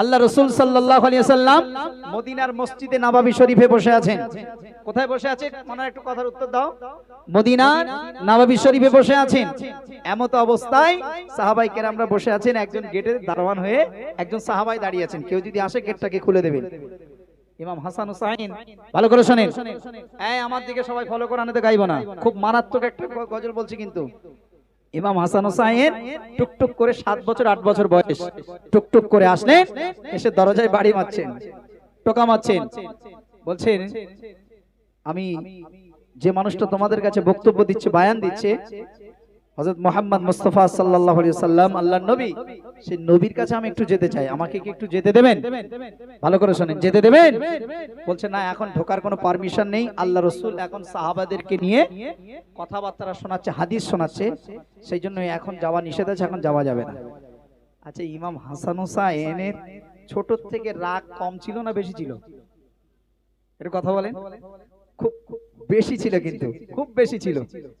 আল্লাহ রসুল সাল্লাহ সাল্লাম মদিনার মসজিদে নাবাবি শরীফে বসে আছেন। কোথায় বসে আছে একটু কথার উত্তর দাও। মদিনার নাবাবি শরীফে বসে আছেন। এমত অবস্থায় সাহাবাই কেরামরা বসে আছেন। একজন গেটের দারোয়ান হয়ে একজন সাহাবাই দাঁড়িয়ে আছেন। কেউ যদি আসে গেটটাকে খুলে দেবেন ইমাম হাসান হুসাইন, ভালো করে শোনেন। আমার দিকে সবাই ফলো করে আনাতে গাইবো না। খুব মারাত্মক একটা গজল বলছি কিন্তু। ইমাম হাসান হুসাইন টুকটুক করে সাত বছর, আট বছর বয়স। টুকটুক করে আসলেন এসে দরজায় বাড়ি মারছেন, টোকা মারছেন। বলছেন, আমি যে মানুষটা তোমাদের কাছে বক্তব্য দিচ্ছে, বায়ান দিচ্ছে হযরত মোহাম্মদ মুস্তফা আলাইহি সাল্লাম আল্লাহ নবী সেই নবীর কাছে আমি একটু যেতে চাই। আমাকে কি একটু যেতে দেবেন? ভালো করে শোনেন, যেতে দেবেন? বলছে, না, এখন ঢোকার কোনো পারমিশন নেই। আল্লাহ রসুল এখন সাহাবাদেরকে নিয়ে কথাবার্তা শোনাচ্ছে, হাদিস শোনাচ্ছে। সেই জন্য এখন যাওয়া নিষেধ আছে, এখন যাওয়া যাবে না। আচ্ছা ইমাম হাসান হুসাইনের ছোট থেকে রাগ কম ছিল না বেশি ছিল? এটা কথা বলেন। খুব খুব বেশি ছিল কিন্তু খুব বেশি ছিল।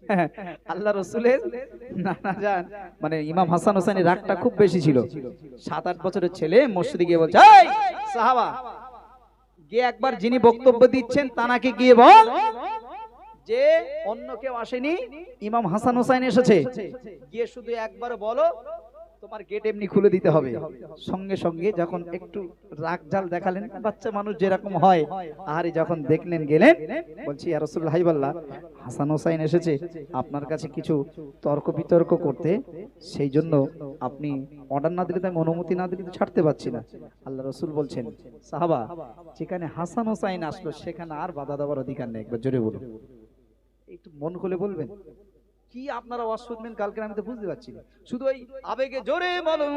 আল্লাহ রসুলের নানা যান। মানে ইমাম হাসান হোসেনের রাগটা খুব বেশি ছিল। সাত আট বছরের ছেলে মসজিদে গিয়ে বলছে সাহাবা গিয়ে একবার যিনি বক্তব্য দিচ্ছেন তানাকে গিয়ে বল যে অন্য কেউ আসেনি। ইমাম হাসান হোসাইন এসেছে। গিয়ে শুধু একবার বলো তোমার গেট এমনি খুলে দিতে হবে। সঙ্গে সঙ্গে যখন একটু রাগ জাল দেখালেন, বাচ্চা মানুষ যেরকম হয়, আহারে যখন দেখলেন, গেলেন, বলছি রসুল্লাহ হাইবাল্লাহ হাসান হোসাইন এসেছে, আপনার কাছে কিছু তর্ক বিতর্ক করতে, সেই জন্য আপনি অর্ডার না দিলে তো আমি অনুমতি না দিলে ছাড়তে পারছি না। আল্লাহ রসুল বলছেন, সাহাবা, যেখানে হাসান হোসাইন আসলো, সেখানে আর বাধা দেওয়ার অধিকার নেই। একবার জোরে বলুন। একটু মন খুলে বলবেন? কি আপনারা ওয়াজ শুনবেন? কালকে আমি তো বুঝতে পারছি না। শুধু ওই আবেগে জোরে বলুন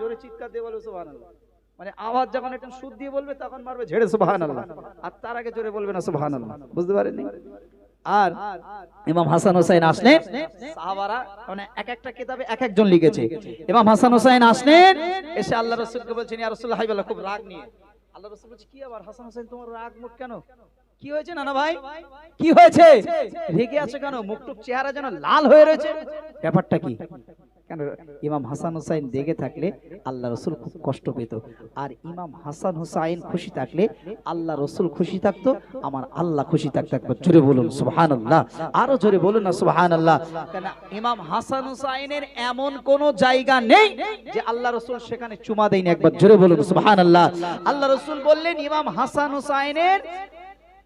জোরে চিৎকার দিয়ে বলুন সুবহানাল্লাহ। মানে আওয়াজ যখন একটু সুদ দিয়ে বলবে, তখন মারবে ঝেড়ে, সুবহানাল্লাহ। আর তার আগে জোরে বলবে না, সুবহানাল্লাহ। বুঝতে পারেননি? আর ইমাম হাসান হোসেন আসলেন সাহাবারা মানে এক একটা কিতাবে এক একজন লিখেছে। ইমাম হাসান হোসেন আসলেন এসে আল্লাহ রাসূলকে বলছেন, ইয়া হাইবাল্লাহ খুব রাগ নিয়ে। আল্লাহ রাসূল বলছে, কি আবার? হাসান হোসেন, তোমার রাগ মুখ কেন? কি হয়েছে নানা ভাই? কি হয়েছে? রেগে আছো কেন? মুখটুক চেহারা যেন লাল হয়ে রয়েছে। ব্যাপারটা কি? কেন ইমাম হাসান হুসাইন দেখে থাকলে আল্লাহ রসুল খুব কষ্ট পেত। আর ইমাম হাসান হুসাইন খুশি থাকলে আল্লাহ রসুল খুশি থাকতো আমার আল্লাহ খুশি থাকতো একবার জোরে বলুন সুবহান আল্লাহ আরও জোরে বলুন না সুবহান আল্লাহ কেন ইমাম হাসান হুসাইনের এমন কোন জায়গা নেই যে আল্লাহ রসুল সেখানে চুমা দেয়নি একবার জোরে বলুন সুবহান আল্লাহ আল্লাহ রসুল বললেন ইমাম হাসান হুসাইনের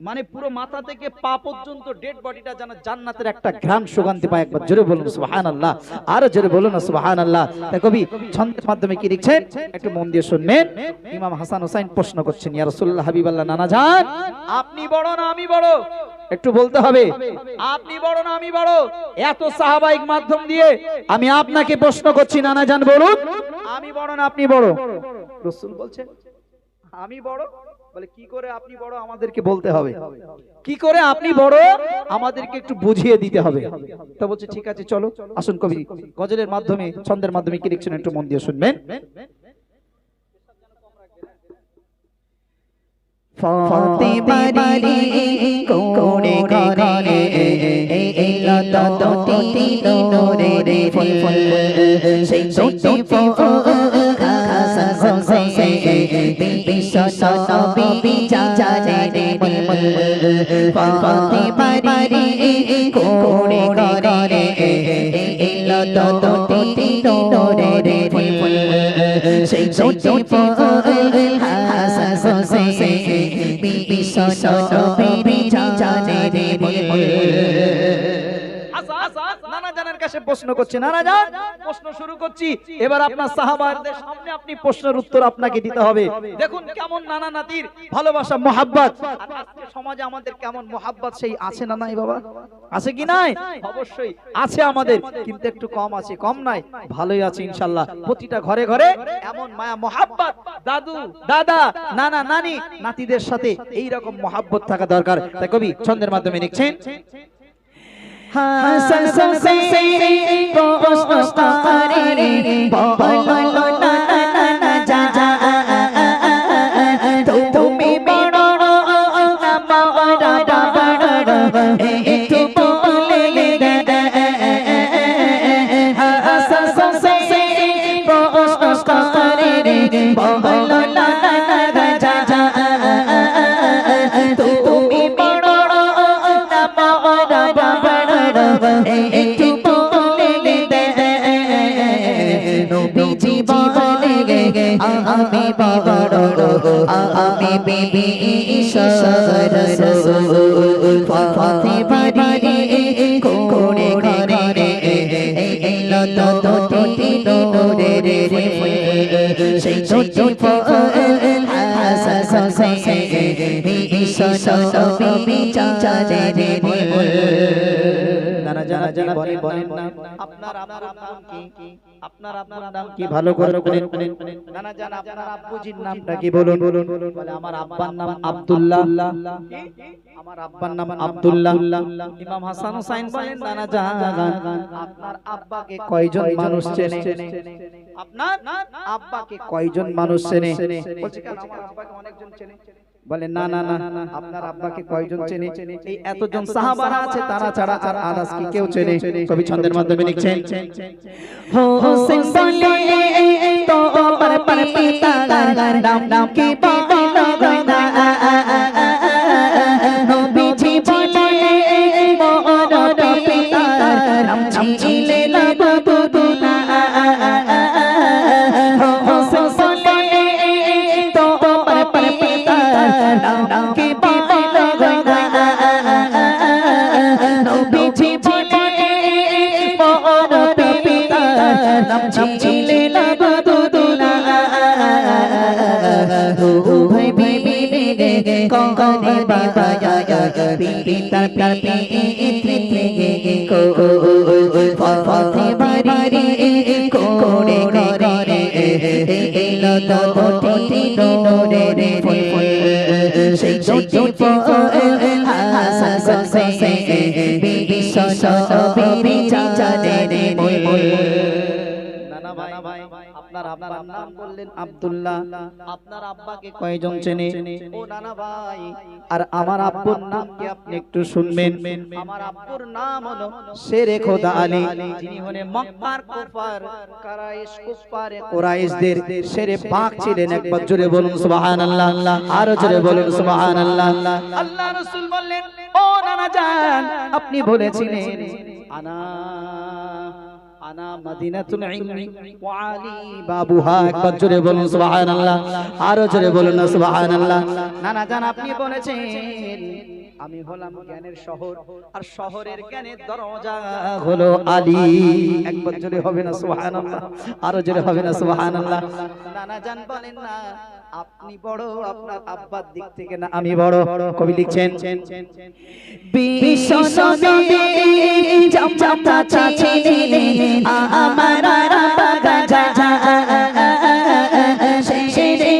মানে পুরো মাথা থেকে পা পর্যন্ত ডেড বডিটা যেন জান্নাতের একটা ঘ্রাণ সুগন্ধি পায় একবার। জোরে বলুন সুবহানাল্লাহ। আরও জোরে বলুন না সুবহানাল্লাহ। তাই কবি ছন্দের মাধ্যমে কি লিখছেন? একটু মন দিয়ে শুনবেন। ইমাম হাসান হোসাইন প্রশ্ন করছেন ইয়া রাসূলুল্লাহ হাবিবাল্লাহ নানা জান? আপনি বড় না আমি বড়? একটু বলতে হবে। আপনি বড় না আমি বড়? এত সাহাবাহিক মাধ্যম দিয়ে আমি আপনাকে প্রশ্ন করছি নানা জান বলুন। আমি বড় না আপনি বড়? রসুল বলছেন আমি বড়? বলে কি করে আপনি বড় আমাদেরকে বলতে হবে? কি করে আপনি বড় আমাদেরকে একটু বুঝিয়ে দিতে হবে? তো বলছে ঠিক আছে চলো আসুন কবি গজলের মাধ্যমে ছন্দের মাধ্যমে কি লিখছেন একটু মন দিয়ে শুনবেন? ফাতেমারি কোড়ে ঘরে এলো দুটি নোরে ফুল ফুল সেই দুটি ফুল হোসেন বিশ্ব নবী জানে রে মুল ফাতেমারি কোড়ে ঘরে এলো দুটি নোরে ফুল ফুল সেই দুটি নানা কাছে প্রশ্ন করছে প্রশ্ন শুরু করছি। এবার আপনার সাহাবাদের সামনে আপনি প্রশ্নের উত্তর আপনাকে দিতে হবে। দেখুন কেমন নানা নাতির ভালোবাসা সমাজে আমাদের কেমন সেই আছে না নাই বাবা? আছে কি নাই? অবশ্যই আছে আমাদের, কিন্তু একটু কম আছে, কম নাই। ভালোই আছে ইনশাল্লাহ। প্রতিটা ঘরে ঘরে এমন মায়া, মোহাব্বত। দাদু, দাদা, নানা, নানি, নাতিদের সাথে এই রকম মোহাব্বত থাকা দরকার। তাই কবি ছন্দের মাধ্যমে লিখছেন হাসান হোসেন প্রশ্ন করে বলো আমি বড় আমি বিবি ঈশ্বর ফাতে বাড়ি কোড়ে করে এলো তো তো রে রে, সেই ছোট হাসা সে ঈশ্বর রে যারা যারা যারা বলে বলেন না। আপনার আপনার নাম কি? আপনার আপনার নাম কি? ভালো করে বলেন নানা জান আপনার আব্বুজির নামটা কি বলুন? বলে আমার আব্বার নাম আব্দুল্লাহ। আমার আব্বার নাম আব্দুল্লাহ। ইমাম হাসান হুসাইন বলেন নানা জান। আপনার আব্বাকে কয়জন মানুষ চেনে? আপনার আব্বাকে কয়জন মানুষ চেনে? বলছে আমার আব্বাকে অনেকজন চেনে। বলে না না না আপনার আব্বাকে কয়জন চেনে? এই এতজন সাহাবারা আছে তারা ছাড়া আর আদাস কি কেউ চেনে? কবি ছন্দের মাধ্যমে লিখছেন। হো হোসেন বলে তো পর পিতা নাম নাম? কি? বলো ya পিতা পিতে কো ফতে বাড়ি কোড়ে করে এলো তো টি নোরে রে সেই ছোট হাসা সে বিবি সস বিবি রে রে ভাই। আপনার আব্বার নাম বললেন আব্দুল্লাহ। আপনার আব্বাকে কয়জন চেনে? ও নানা ভাই। আর আমার আব্বুর নাম কি আপনি একটু শুনবেন। আমার আব্বুর নাম হলো শেরে খোদা আলী। যিনি হলেন মক্কার কুফার কারাইশ কুফারে কুরাইশদের শেরে পাক ছিলেন। একবার জোরে বলুন সুবহানাল্লাহ। আরও জোরে বলুন সুবহানাল্লাহ। আল্লাহ রাসূল বললেন ও নানা জান আপনি বলেছিলেন আনা আনা মাদিনাতুল ইলমি ওয়া আলী বাবুহা একবার জোরে বলুন সুবহানাল্লাহ। আরও জোরে বলুন না সুবহানাল্লাহ। নানা জান আপনি বলেছেন আমি হলাম জ্ঞানের শহর আর শহরের জ্ঞানের দরজা হলো আলী। একবার জোরে হবে না সুবহানাল্লাহ। আরও জোরে হবে না সুবহানাল্লাহ। নানা জান বলেন না আপনি বড় আপনার আব্বার দিক থেকে না আমি বড়। কবি লিখছেন আমার বাগা যা। শেরে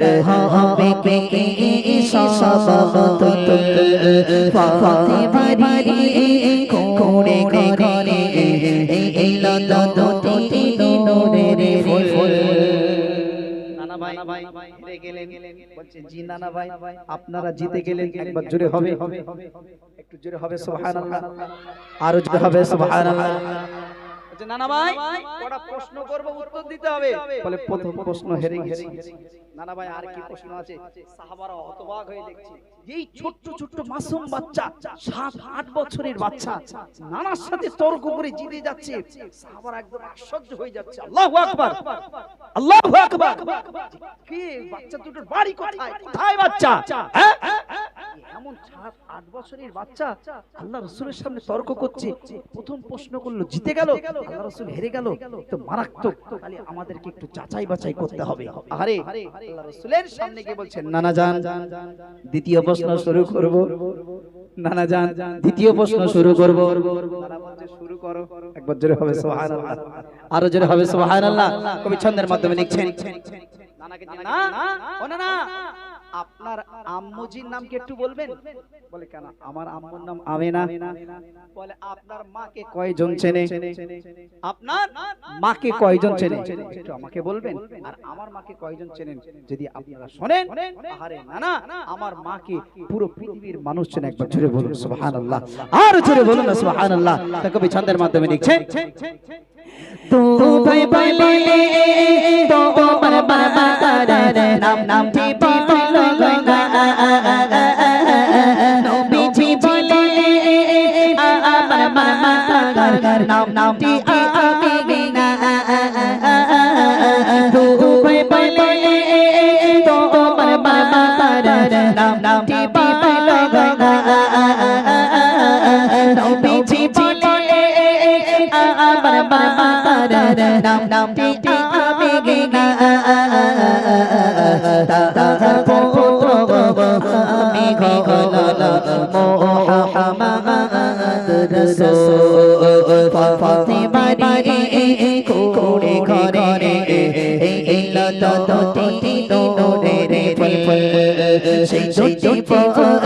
পিতা হবে কে সব ফাতে বাড়ি কোড়ে করে এলো তো টি নোরে রে নানা ভাই হেরে গেলেন বলছে জি নানা ভাই আপনারা জিতে গেলেন একবার জোরে হবে একটু জোরে হবে সুবহানাল্লাহ আরও জোরে হবে সুবহানাল্লাহ বলছে নানা ভাই কটা প্রশ্ন করব উত্তর দিতে হবে। বলে প্রথম প্রশ্ন হেরে গেছি। নানা ভাই আর কি প্রশ্ন আছে? সাহাবারা হতবাক হয়ে দেখছি এই ছোট্ট ছোট্ট মাসুম বাচ্চা সাত আট বছরের বাচ্চা নানার সাথে তর্ক করে জিতে যাচ্ছে। সাহাবারা একদম আশ্চর্য হয়ে যাচ্ছে আল্লাহু আকবার আল্লাহু আকবার! কি? বাচ্চা দুটোর বাড়ি কোথায়? কোথায় বাচ্চা? হ্যাঁ? এমন আট বছরের বাচ্চা আল্লাহ রসুলের সামনে তর্ক করছে। প্রথম প্রশ্ন করল, জিতে গেল? আল্লাহ রসুল, হেরে গেল? তো মারাত্মক। তাহলে আমাদেরকে একটু যাচাই বাছাই করতে হবে। আরে আল্লাহ রসুলের সামনে গিয়ে বলছেন, নানা দ্বিতীয় প্রশ্ন শুরু করব। নানা দ্বিতীয় প্রশ্ন শুরু করব। শুরু করো। একবার জোরে হবে, সুবহানাল্লাহ। আরও জোরে হবে কবি ছন্দের মাধ্যমে লিখছেন, নানাকে না ও আপনার আম্মুজির নাম কি একটু বলবেন? বলে, কেন? আমার আম্মুর নাম আমেনা। বলে, আপনার মাকে কয়জন চেনে? আপনার মাকে কয়জন চেনে? একটু আমাকে বলবেন? আর আমার মাকে কয়জন চেনেন? যদি আপনারা শোনেন আরে না না আমার মাকে পুরো পৃথিবীর মানুষ চেনে। একবার জোরে বলুন, সুবহানাল্লাহ। আর জোরে বলুন সুবহানাল্লাহ। তা কবি ছন্দের মাধ্যমে লিখছে তু ভাই বলে তো আমার বাবার নাম নাম টি বলো নবীজি বলে আমার বাবার নাম নাম টি আমি đà đồng đồng tri a bi ghi ghi a a a a ta ta ta cô cô cô cô cô mi khi cô lo lo mô ha ha ma ma từ từ số phật phật thì bài bài đi cô cô đi cô đi đi lo lo lo ti ti đô đô đi đi phật phật sinh sinh sinh phật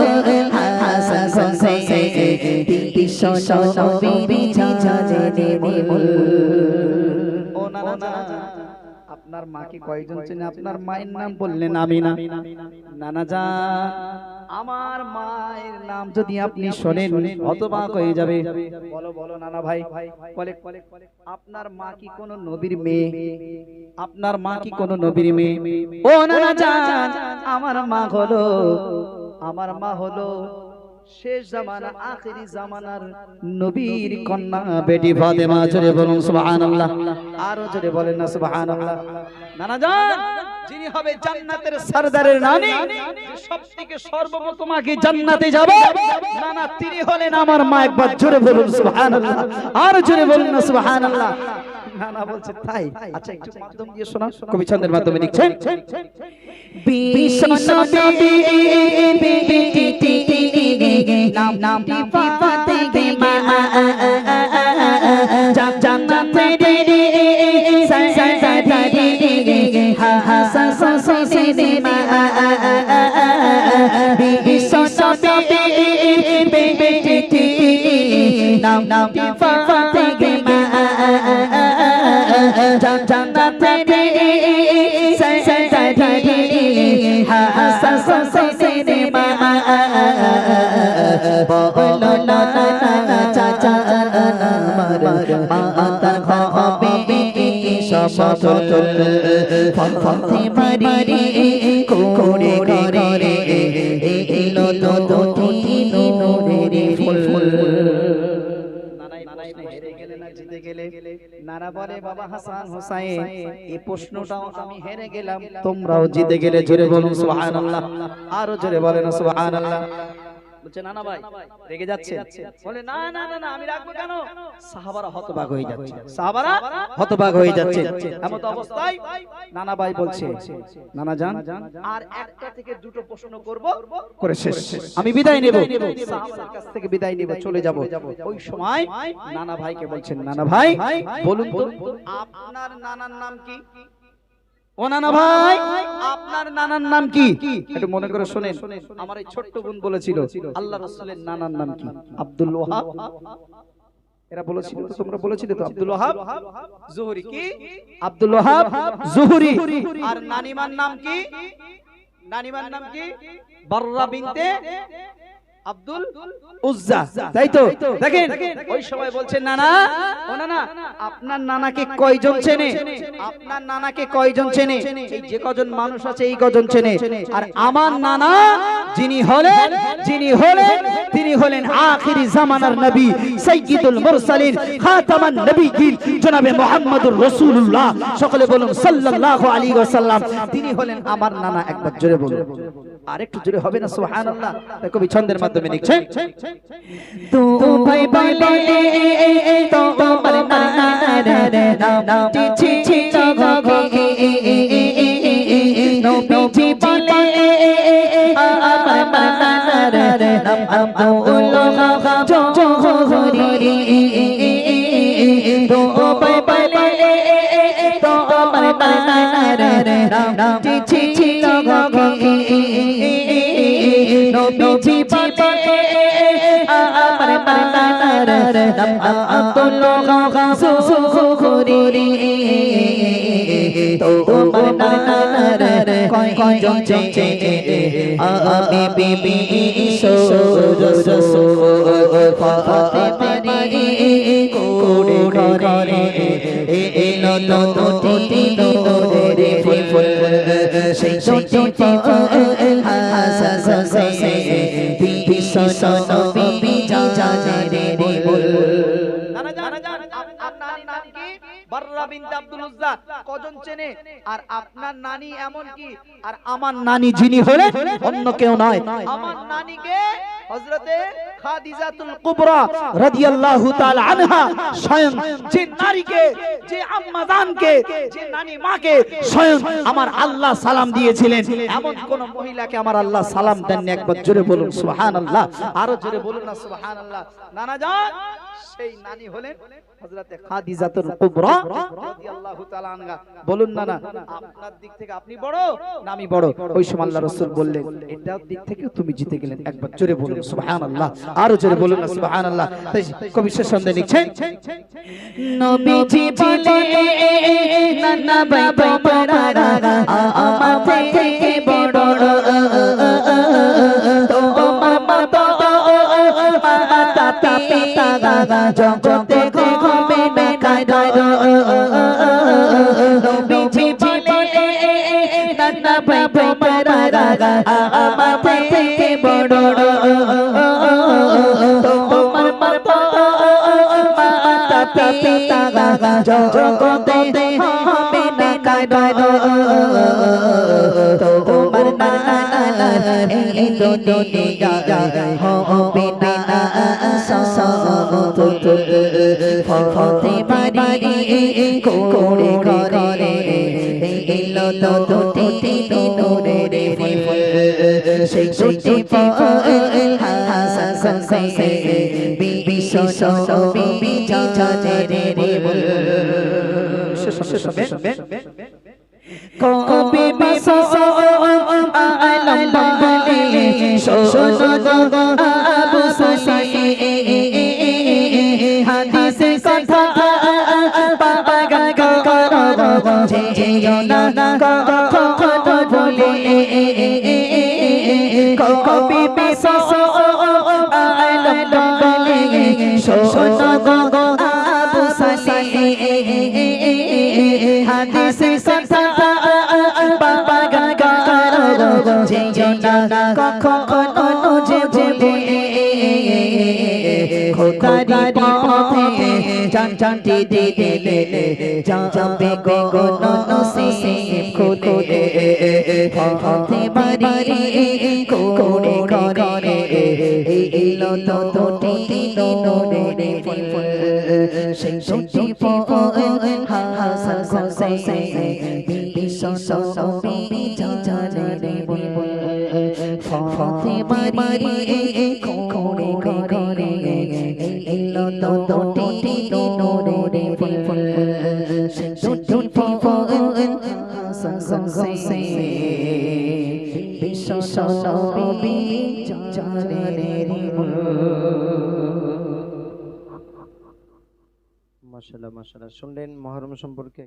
ha sa sa sa ti ti so so so bi bi ti cha ti ti bi bi আপনার মাকে কয়জন চেনে? আপনার মায়ের নাম বললেন আমি না নানা যান আমার মায়ের নাম যদি আপনি শোনেন হতবাক হয়ে যাবে। বলো বলো নানা ভাই বলে আপনার মা কি কোন নবীর মেয়ে? আপনার মা কি কোন নবীর মেয়ে? ও নানা যান আমার মা হলো আমার মা হলো শেষ জামানা আখেরি জামানার নবীর কন্যা বেটি ফাতেমা জোরে বলুন সুবহানাল্লাহ। আরও জোরে বলেন না সুবহানাল্লাহ। নানা জান যিনি হবে জান্নাতের সরদারের রানী সবথেকে সর্বপ্রথম আগে জান্নাতে যাবে। নানা তিনি হলেন আমার মা একবার জোরে বলুন সুবহানাল্লাহ। আরও জোরে বলুন না সুবহানাল্লাহ। নানা বলছে তাই আচ্ছা একটু মাধ্যম দিয়ে শোনা। কবি ছন্দের মাধ্যমে লিখছেন। বিশ্ব ha নাম নাম ফাতিমা জান জান্নাতে আমি হেরে গেলাম তোমরাও জিতে গেলে জোরে বলুন সুবহানাল্লাহ। আরও জোরে বলেন সুবহানাল্লাহ। বলছে নানা ভাই রেগে যাচ্ছে। বলে না না না না আমি রাখব কেন? সাহাবারা হতবাক হয়ে যাচ্ছে। সাহাবারা হতবাক হয়ে যাচ্ছে। এমন তো অবস্থায় নানা ভাই বলছে নানা জান আর একটা থেকে দুটো প্রশ্ন করব করে শেষ। আমি বিদায় নেব। সাহাবাদের কাছ থেকে বিদায় নেব চলে যাব। ওই সময় নানা ভাইকে বলছেন নানা ভাই বলুন তো আপনার নানার নাম কি? ও নানা ভাই, আপনার নানার নাম কি? একটু মনে করে শোনেন, আমার এই ছোট্ট বোন বলেছিল, আল্লাহ রসুলের নানার নাম কি? এরা বলেছিল তো, তোমরা বলেছিলে তো, আব্দুল ওহাব জুহরি কি? আব্দুল ওহাব জুহরি। আর নানিমার নাম কি? নানিমার নাম কি? বাররা আব্দুল উজ্জা। তাই তো? দেখেন? ওই সময় বলছেন নানা ও নানা আপনার নানাকে কয়জন চেনে? আপনার নানাকে কয়জন চেনে? এই যে কজন মানুষ আছে এই কজন চেনে? আর আমার নানা যিনি হলেন যিনি হলেন তিনি হলেন আখিরি জামানার নবী সাইয়্যিদুল মুরসালিন খাতামান নবীয়িন জনাবে মুহাম্মদুর রাসূলুল্লাহ। সকলে বলুন সাল্লাল্লাহু আলাইহি ওয়াসাল্লাম। তিনি হলেন আমার নানা একবার জোরে বলুন। আরেকটু জোরে হবে না সুবহানাল্লাহ কবি ছন্দের মাধ্যমে লিখছে তো ভাই বলে তো নানার নাম টি ছি গগে নবীজি বলে আমার নাম আব্দুল জোহরি তো ভাই বলে তো আমার নানার নামটি ছিল গগি নবীজি বলে আমার নানার নাম আব্দুল্লাহ সুখুরি তো আমার নানার কয় কয় জন চেনে আমি বিবি সর ফাতে পারি কোড়ে করে এলো তো টি রে ফুল সেই সেই হাসা সে ভীষণ বিবি জানে রে বাররা বিনতে আব্দুল উজ্জা কজন চেনে? আর আপনার নানি এমন কি? আর আমার নানি যিনি হলেন অন্য কেউ নয়। আমার নানিকে হযরতে খাদিজাতুল কুবরা রাদিয়াল্লাহু তাআলা আনহা স্বয়ং যে নারীকে যে আম্মা জানকে যে নানি মাকে স্বয়ং আমার আল্লাহ সালাম দিয়েছিলেন। এমন কোন মহিলাকে আমার আল্লাহ সালাম দেননি। একবার জোরে বলুন সুবহানাল্লাহ। আরও জোরে বলুন না সুবহানাল্লাহ। নানা জান সেই নানি হলেন হযরতে খাদিজাতুল কুবরা রাদিয়াল্লাহু তাআলা আনহা বলুন না না আপনার দিক থেকে আপনি বড় না আমি বড় ওই সময় আল্লাহ রাসূল বললেন এটার দিক থেকে তুমি জিতে গেলেন একবার জোরে বলুন সুবহানাল্লাহ আরও জোরে বলুন না সুবহানাল্লাহ তাই কবি শেষ সন্ধ্যে লিখছেন নবীজি বলে নানা ভাই তোমরা আমার থেকে বড় তোমার মতো মাতা পিতা জগতে ঘুমে বেকার নবীজি বলে নানা ভাই তোমরা আমার থেকে বড় তোমার মতো পিতা জগতে হবে না কারণ তোমার নানা এই দুনিয়া ফতে পারি করে করে এলো তো দুটি নোরে রে হাসা সে বিবি কবি বিশ আলম বলে শোনো আবু সুসি হাদিস কথা বাবা গান যে না কখনো যে বলে খোদারি পথে জান জানটি দে দে দে দে যাবে গো গো নসে খোদে পথে বাড়ি কোড়ে করে এলো তো তোটি নোরে রে ফুল সেই সেই ফুল হাসা সে বিশ্ব বিবি ফতে বাড়ি কোড়ে করে এলো তো শুনলেন মহরম সম্পর্কে